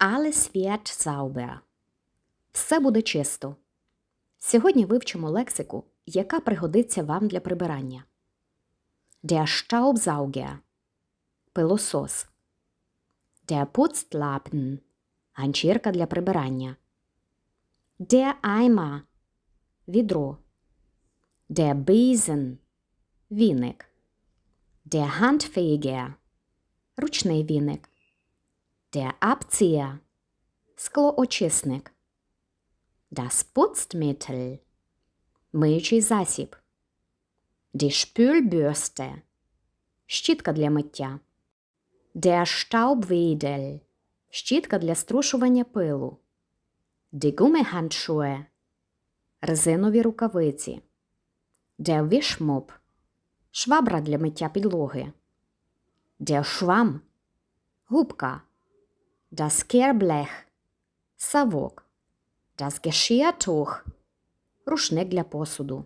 Alles wird sauber. Все буде чисто. Сьогодні вивчимо лексику, яка пригодиться вам для прибирання. Der Staubsauger – пилосос. Der Putzlappen – ганчірка для прибирання. Der Eimer – відро. Der Besen – віник. Der Handfeger – ручний віник. Der склоочисник. Das Putzmittel – миючий засіб. Die Spülbürste – щітка для миття. Der Staubwedel – щітка для струшування пилу. Die Gummihandschuhe – резинові рукавиці. Der Wischmopp – швабра для миття підлоги. Der Schwamm – губка. Das Kehrblech – савок. Das Geschirrtuch – рушник для посуду.